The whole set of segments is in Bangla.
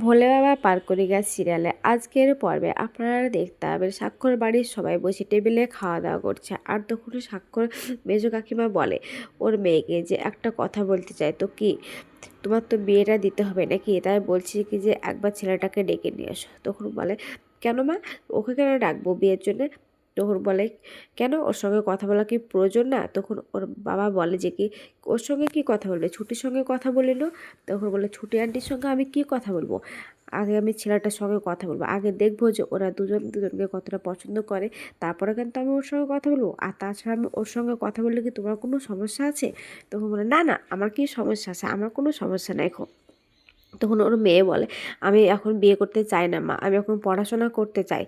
ভোলে বাবা পার করে গেছে সিরিয়ালে। আজকের পর্বে আপনারা দেখতে পাবেন স্বাক্ষর বাড়ির সবাই বসে টেবিলে খাওয়া দাওয়া করছে। আর তখন স্বাক্ষর মেজো কাকিমা বলে, ওর মেয়েকে যে একটা কথা বলতে চায়, তো কি তোমার তো বিয়েটা দিতে হবে নাকি? তাই বলছি কি যে, একবার ছেলেটাকে ডেকে নিয়ে আসো তখন বলে, কেন মা? ওকে কেন ডাকবো বিয়ের জন্যে? তখন বলে, কেন ওর সঙ্গে কথা বলা কি প্রয়োজন না? তখন ওর বাবা বলে যে কি, ওর সঙ্গে কি কথা বলবে? ছুটির সঙ্গে কথা বলিল তখন বলে, ছুটি আন্টির সঙ্গে আমি কি কথা বলব? আগে আমি ছেলেটার সঙ্গে কথা বলব। আগে দেখব যে ওরা দুজন দুজনকে কতটা পছন্দ করে, তারপরে কিন্তু আমি ওর সঙ্গে কথা বলব। আর তাছাড়া আমি ওর সঙ্গে কথা বললে কি তোমার কোনো সমস্যা আছে? তখন বলে, না না, আমার কি সমস্যা আছে? আমার কোনো সমস্যা নাই এখন। তখন ওর মেয়ে বলে, আমি এখন বিয়ে করতে চাই না মা, আমি এখন পড়াশোনা করতে চাই।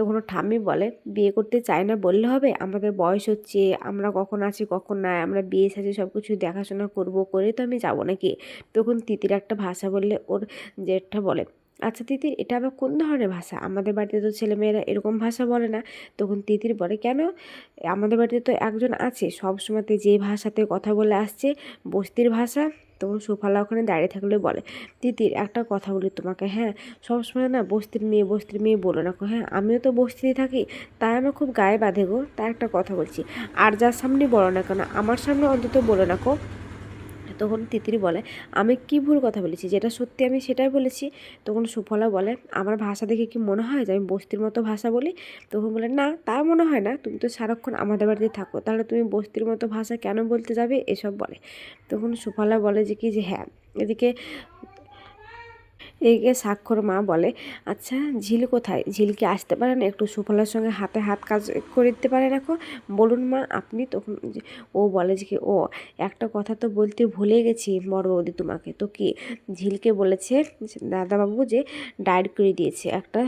তখন ওর ঠাম্মি বলে, বিয়ে করতে চায় না বললে হবে? আমাদের বয়স হচ্ছে, আমরা কখন আছি কখন নাই আমরা বিয়ে সাজে সব কিছু দেখাশোনা করব, করে তো আমি যাব নাকি? তখন তিতির একটা ভাষা বললে, ওর জেঠটা বলে আচ্ছা তিতির, এটা আবার কোন ধরনের ভাষা? আমাদের বাড়িতে তো ছেলেমেয়েরা এরকম ভাষা বলে না। তখন তিতির বলে, কেন? আমাদের বাড়িতে তো একজন আছে সব সময়তে যে ভাষাতে কথা বলে আসছে, বস্তির ভাষা। তখন সুফালা ওখানে দাঁড়িয়ে থাকলে বলে দিদির একটা কথা বলি তোমাকে হ্যাঁ? সবসময় না বস্তির মেয়ে বস্তির মেয়ে বলো না হ্যাঁ? আমিও তো বস্তিতে থাকি, তাই আমার খুব গায়ে বাঁধে গো, তাই একটা কথা বলছি। আর যার সামনে বলো না কেন, আমার সামনে অন্তত বলো না গো তখন তিতির বলে, আমি কি ভুল কথা বলেছি? যেটা সত্যি আমি সেটাই বলেছি। তখন সুফলা বলে, আমার ভাষা দেখে কি মনে হয় যে আমি বস্তির মতো ভাষা বলি? তখন বলে, না, তা মনে হয় না। তুমি তো সারাক্ষণ আমাদের বাড়িতে থাকো। তাহলে তুমি বস্তির মতো ভাষা কেন বলতে যাবে? এসব বলে। তখন সুফলা বলে যে কি যে হ্যাঁ এদিকে এদিকে স্বাক্ষর মা বলে আচ্ছা ঝিল কোথায়? ঝিলকে আসতে পারে না? একটু সুফলার সঙ্গে হাতে হাত কাজ করে দিতে পারে রাখো বলুন মা, আপনি তখন ও বলে যে কি, ও, একটা কথা তো বলতে ভুলে গেছি, বড় বৌদি তোমাকে। তো কি, ঝিলকে বলেছে দাদাবাবু যে ডায়েট করে দিয়েছে, একটা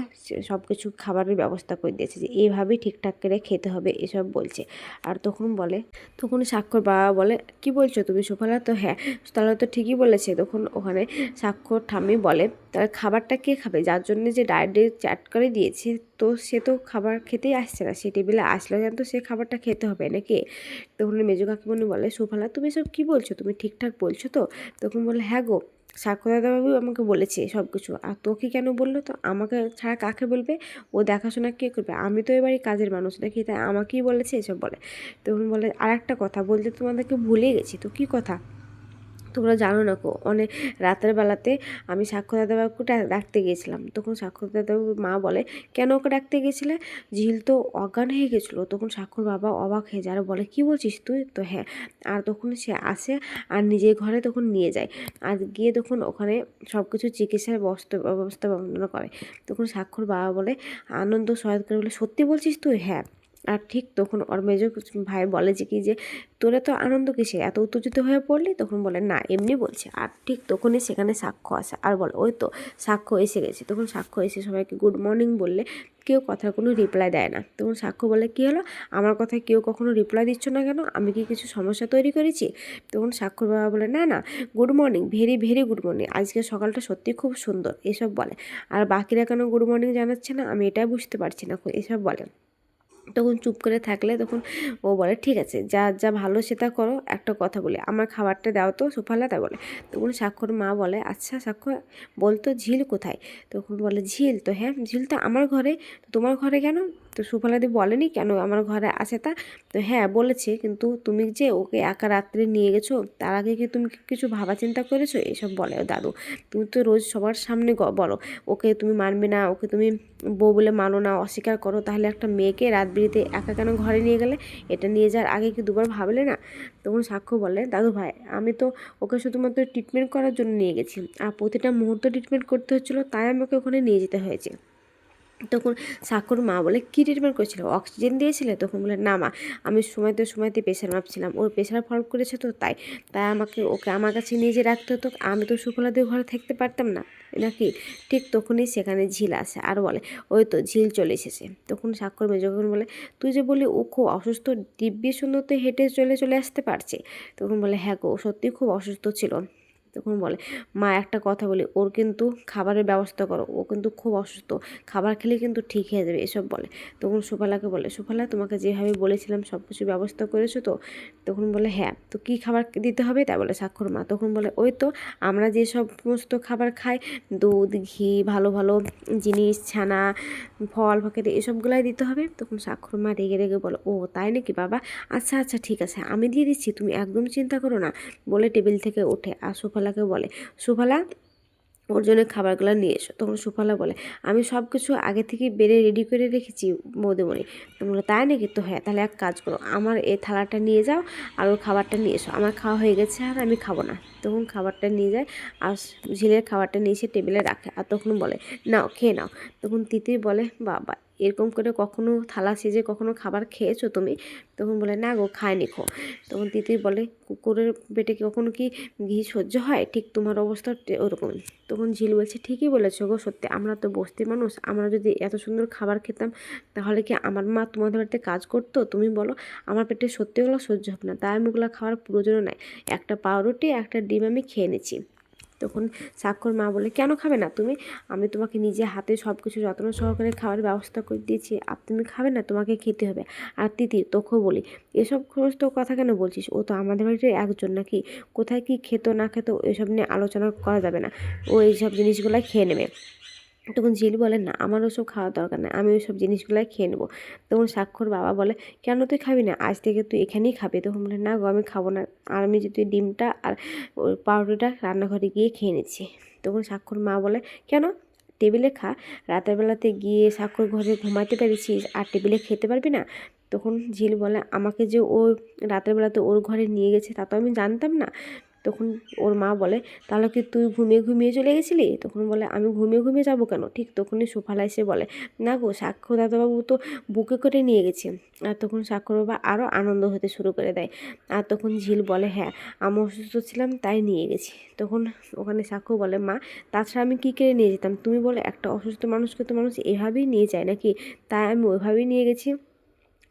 সব কিছু খাবারের ব্যবস্থা করে দিয়েছে, যে এইভাবেই ঠিকঠাক করে খেতে হবে, এসব বলছে। আর তখন বলে, তখন স্বাক্ষর বাবা বলে, কি বলছো তুমি সুফলা? তো হ্যাঁ তাহলে তো ঠিকই বলেছে। তখন ওখানে স্বাক্ষর ঠাম্মি বলে তার খাবারটা কে খাবে? যার জন্য যে ডায়েটে চ্যাট করে দিয়েছে, তো সে তো খাবার খেতেই আসছে না। সে টেবিলে আসলেও কিন্তু সে খাবারটা খেতে হবে, নাকি? তখন মেজো কাকিমণি বলে, সুফলা, তুমি সব কী বলছো? তুমি ঠিকঠাক বলছো তো? তখন বলে হ্যাঁ গো সাক্ষ্য দাদাবাবু আমাকে বলেছে সব কিছু আর তোকে কেন বলল? তো আমাকে ছাড়া কাকে বলবে? ও দেখাশোনা কে করবে? আমি তো এবারই কাজের মানুষ নাকি, তাই আমাকেই বলেছে এসব বলে। তখন বলে আর একটা কথা, বলতে তোমাদেরকে ভুলে গেছি। তো কী কথা? তোমরা জানো না কো অনেক রাতের বেলাতে আমি সাক্ষর দাদাবাবুকে ডাকতে গিয়েছিলাম। তখন সাক্ষ্য দাদাবাবুর মা বলে, কেন ওকে ডাকতে গেছিলে ঝিল তো অজ্ঞান হয়ে গেছিল তখন সাক্ষর বাবা অবাক হয়ে যায় আর বলে, কী বলছিস তুই? তো হ্যাঁ আর তখন সে আসে আর নিজের ঘরে তখন নিয়ে যায়। আর গিয়ে তখন ওখানে সব কিছু চিকিৎসার ব্যবস্থা ব্যবস্থা করে। তখন সাক্ষর বাবা বলে, আনন্দ সহায়তা করে বলে, সত্যি বলছিস তুই? হ্যাঁ। আর ঠিক তখন ওর মেজো ভাই বলে যে কি যে, তোরা তো আনন্দ কিসে এত উত্তেজিত হয়ে পড়লি? তখন বলে, না, এমনি বলছে। আর ঠিক তখনই সেখানে সাক্ষ্য আসে। আর বলে, ওই তো, সাক্ষ্য এসে গেছে। তখন সাক্ষ্য এসে সবাইকে গুড মর্নিং বললে কেউ কথার কোনো রিপ্লাই দেয় না। তখন সাক্ষ্য বলে, কী হলো? আমার কথায় কেউ কখনো রিপ্লাই দিচ্ছ না কেন? আমি কি কিছু সমস্যা তৈরি করেছি? তখন সাক্ষর বাবা বলে, না না, good morning, very very good morning. আজকে সকালটা সত্যি খুব সুন্দর। এসব বলে। আর বাকিরা কেন গুড মর্নিং জানাচ্ছে না? আমি এটাই বুঝতে পারছি না। এসব বলে। তখন চুপ করে থাকলে তখন ও বলে, ঠিক আছে, যা যা ভালো সেটা করো, একটা কথা বলি। আমার খাবারটা দাও তো সুফালা তা বলে। তখন সাক্ষর মা বলে আচ্ছা সাক্ষর বলতো ঝিল কোথায়? তখন বলে, ঝিল তো হ্যাঁ ঝিল তো আমার ঘরে। তোমার ঘরে কেন? তো সুফলাদি বলেনি, কেন আমার ঘরে আছে তা? তো হ্যাঁ বলেছে, কিন্তু তুমি যে ওকে একা রাত্রে নিয়ে গেছো, তার আগে কি তুমি কিছু ভাবা চিন্তা করেছ? এসব বলে দাদু। তুমি তো রোজ সবার সামনে বলো, ওকে তুমি মানবে না, ওকে তুমি বউ বলে মানো না, অস্বীকার করো, তাহলে একটা মেয়েকে রাত বিরিতে একা কেন ঘরে নিয়ে গেলে? এটা নিয়ে যাওয়ার আগে কি দুবার ভাবলে না? তখন সাক্ষ্য বলে, দাদু ভাই, আমি তো ওকে শুধুমাত্র ট্রিটমেন্ট করার জন্য নিয়ে গেছি। আর প্রতিটা মুহূর্ত ট্রিটমেন্ট করতে হচ্ছিল, তাই আমাকে ওখানে নিয়ে যেতে হয়েছে। তখন সাক্ষর মা বলে, কী ট্রিটমেন্ট করেছিল? অক্সিজেন দিয়েছিলে? তখন বলে, না মা, আমি সময়তে সময়তে প্রেশার মাপছিলাম। ওর প্রেশার ফল করেছে তো, তাই তাই আমাকে ওকে আমার কাছে নিয়ে যে রাখতে হতো। আমি তো সুফলাদের ঘরে থাকতে পারতাম না নাকি? ঠিক তখনই সেখানে ঝিল আসে আর বলে, ওই তো ঝিল চলে এসেছে। তখন স্বাক্ষর মেজখন বলে, তুই যে বলি ও খুব অসুস্থ, দিব্যি সুন্দর তো হেঁটে চলে চলে আসতে পারছে? তখন বলে হ্যাঁ গো, ও সত্যিই খুব অসুস্থ ছিল। তখন বলে, মা, একটা কথা বলি, ওর কিন্তু খাবারের ব্যবস্থা করো, ও কিন্তু খুব অসুস্থ, খাবার খেলে কিন্তু ঠিক হয়ে যাবে। এসব বলে। তখন সুফলাকে বলে, সুফলা, তোমাকে যেভাবে বলেছিলাম সব কিছু ব্যবস্থা করেছ তো? তখন বলে হ্যাঁ তো কী খাবার দিতে হবে? তাই বলে, স্বাক্ষর মা। তখন বলে, ওই তো, আমরা যে সমস্ত খাবার খাই, দুধ, ঘি, ভালো ভালো জিনিস, ছানা, ফল, ফকেট, এসবগুলাই দিতে হবে? তখন স্বাক্ষর মা রেগে রেগে বলো, ও, তাই নাকি বাবা? আচ্ছা আচ্ছা ঠিক আছে, আমি দিয়ে দিচ্ছি, তুমি একদম চিন্তা করো না। বলে টেবিল থেকে ওঠে আর সুফলাকে বলে, সুফলা, ওর জন্য খাবারগুলো নিয়ে এসো। তখন সুফলা বলে, আমি সব কিছু আগে থেকে বেড়ে রেডি করে রেখেছি বৌদিমণি তো বলে, তাই নাকি? তো হ্যাঁ তাহলে এক কাজ করো, আমার এই থালাটা নিয়ে যাও আর ওর খাবারটা নিয়ে এসো। আমার খাওয়া হয়ে গেছে আর আমি খাব না। তখন খাবারটা নিয়ে যায় আর ঝিলের খাবারটা নিয়ে এসে টেবিলে রাখে। আর তখন বলে, নাও, খেয়ে নাও। তখন তিতির বলে, বাবা এরকম করে কখনো থালা সেজে কখনো খাবার খেয়েছো তুমি? তখন বলে, না গো খায়নি খো। তখন তিতির বলে, কুকুরের পেটে কখনো কি ঘি সহ্য হয়? ঠিক তোমার অবস্থা ওরকমই তখন ঝিল বলছে, ঠিকই বলেছ গো, সত্যি আমরা তো বস্তি মানুষ। আমরা যদি এত সুন্দর খাবার খেতাম, তাহলে কি আমার মা তোমাদের বাড়িতে কাজ করতো? তুমি বলো, আমার পেটে সত্যি ওগুলো সহ্য হবে না। তাই আমি খাওয়ার প্রয়োজনও নাই। একটা পাউরুটি, একটা ডিম আমি খেয়ে নিচ্ছি। তখন স্বাক্ষর মা বলে, কেন খাবে না তুমি? আমি তোমাকে নিজে হাতে সব কিছু যত্ন সহকারে খাওয়ার ব্যবস্থা করে দিয়েছি। আর তুমি খাবে না, তোমাকে খেতে হবে। আর তিতির তোকেও বলি, এসব সমস্ত কথা কেন বলছিস? ও তো আমাদের বাড়িতে একজন নাকি? কোথায় কি খেতো না খেতো এসব নিয়ে আলোচনা করা যাবে না। ও এইসব জিনিসগুলাই খেয়ে নেবে। তখন ঝিল বলে, না আমার ওসব খাওয়ার দরকার নেই, আমি ওইসব জিনিসগুলাই খেয়ে নেব। তখন স্বাক্ষর বাবা বলে, কেন তুই খাবি না? আজ থেকে তুই এখানেই খাবি। তখন বলে, না গো, আমি খাব না। আর আমি যদি ডিমটা আর ওই পাউরুটিটা রান্নাঘরে গিয়ে খেয়ে নিচ্ছি। তখন স্বাক্ষর মা বলে, কেন? টেবিলে খা। রাতের বেলাতে গিয়ে স্বাক্ষর ঘরে ঘুমাতে পেরেছিস, আর টেবিলে খেতে পারবি না? তখন ঝিল বলে, আমাকে যে ও রাতের বেলাতে ওর ঘরে নিয়ে গেছে, তা তো আমি জানতাম না। তখন ওর মা বলে, তাহলে কি তুই ঘুমিয়ে ঘুমিয়ে চলে গেছিলি? তখন বলে, আমি ঘুমিয়ে ঘুমিয়ে যাব কেন? ঠিক তখনই সোফালা এসে বলে, না গো সাক্ষর দাদাবাবু তো বুকে করে নিয়ে গেছে। আর তখন সাক্ষর বাবা আরও আনন্দ হতে শুরু করে দেয়। আর তখন ঝিল বলে হ্যাঁ আমি অসুস্থ ছিলাম, তাই নিয়ে গেছি। তখন ওখানে সাক্ষ্য বলে, মা, তাছাড়া আমি কী করে নিয়ে যেতাম? তুমি বলে, একটা অসুস্থ মানুষকে তো মানুষ এভাবেই নিয়ে যায় নাকি? তাই আমি ওইভাবেই নিয়ে গেছি।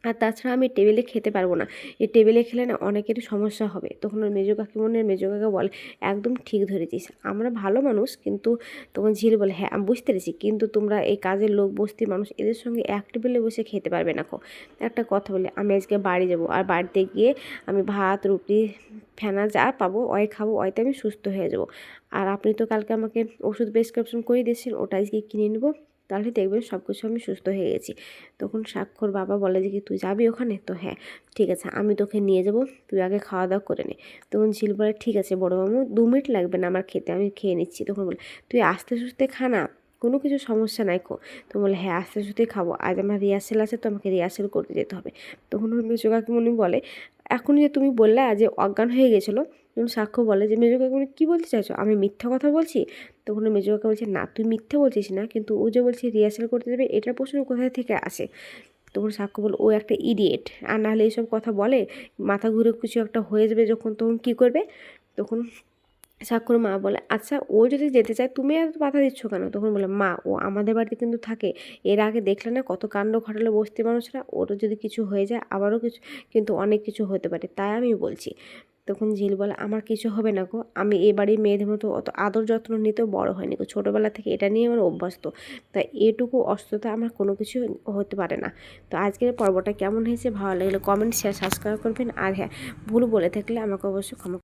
আর তাছাড়া আমি টেবিলে খেতে পারব না। এই টেবিলে খেলে না অনেকেরই সমস্যা হবে। তখন ওর মেজো কাকিমনের মেজো কাকা বলে, একদম ঠিক ধরেছিস। আমরা ভালো মানুষ, কিন্তু তখন ঝিল বলে হ্যাঁ আমি বুঝতে পেরেছি, কিন্তু তোমরা এই কাজের লোক বস্তি মানুষ, এদের সঙ্গে এক টেবিলে বসে খেতে পারবে না খো। একটা কথা বলে, আমি আজকে বাড়ি যাব, আর বাড়িতে গিয়ে আমি ভাত, রুটি, ফেনা যা পাবো, ওই খাব, ওইতে আমি সুস্থ হয়ে যাব। আর আপনি তো কালকে আমাকে ওষুধ প্রেসক্রিপশন করে দিয়েছেন, ওটা আজকে কিনে নেব। তাহলে দেখবেন সব কিছু আমি সুস্থ হয়ে গেছি। তখন স্বাক্ষর বাবা বলে যে কি, তুই যাবি ওখানে? তো হ্যাঁ ঠিক আছে, আমি তোকে নিয়ে যাব, তুই আগে খাওয়া দাওয়া করে নে। তখন ঝিল বলে, ঠিক আছে বড় মামু দু মিনিট লাগবে না আমার খেতে, আমি খেয়ে নিচ্ছি। তখন বলে, তুই আস্তে সুস্তে খা না, কোনো কিছু সমস্যা নাই কো। তো বলে হ্যাঁ আস্তে সুস্তে খাব, আজ আমার রিহার্সেল আছে, তো আমাকে রিহার্সেল করতে যেতে হবে। তখন কাকিমণি বলে এখন যে তুমি বললে যে অজ্ঞান হয়ে গেছিল তখন সাক্ষ্য বলে যে মেজো কাকিমণি কী বলতে চাইছো? আমি মিথ্যা কথা বলছি? তখন মেজো কাকা বলছে, না, তুই মিথ্যে বলছিস না, কিন্তু ও যে বলছে রিহার্সেল করতে যাবে, এটার প্রশ্ন কোথায় থেকে আসে? তখন সাক্ষ্য বল, ও একটা ইডিয়েট আর নাহলে এইসব কথা বলে, মাথা ঘুরে কিছু একটা হয়ে যাবে যখন তখন কী করবে? তখন সাক্ষর মা বলে আচ্ছা ও যদি যেতে চায়, তুমি এত বাধা দিচ্ছ কেন? তখন বলে, মা, ও আমাদের বাড়িতে কিন্তু থাকে, এর আগে দেখলে না কত কাণ্ড ঘটালো বস্তি মানুষরা, ওরও যদি কিছু হয়ে যায়, আবারও কিছু, কিন্তু অনেক কিছু হতে পারে, তাই আমি বলছি। তখন ঝিল বলে, আমার কিছু হবে না গো, আমি এ বাড়ির মেয়েদের মতো অত আদর যত্ন নিতেও বড় হয়নি গো। ছোটোবেলা থেকে এটা নিয়ে আমার অভ্যস্ত। তাই এটুকু অস্ততা আমার কোনো কিছু হতে পারে না। তো আজকের পর্বটা কেমন হয়েছে ভালো লাগলে কমেন্ট শেয়ার সাবস্ক্রাইব করবেন। আর হ্যাঁ ভুল বলে থাকলে আমাকে অবশ্যই ক্ষমা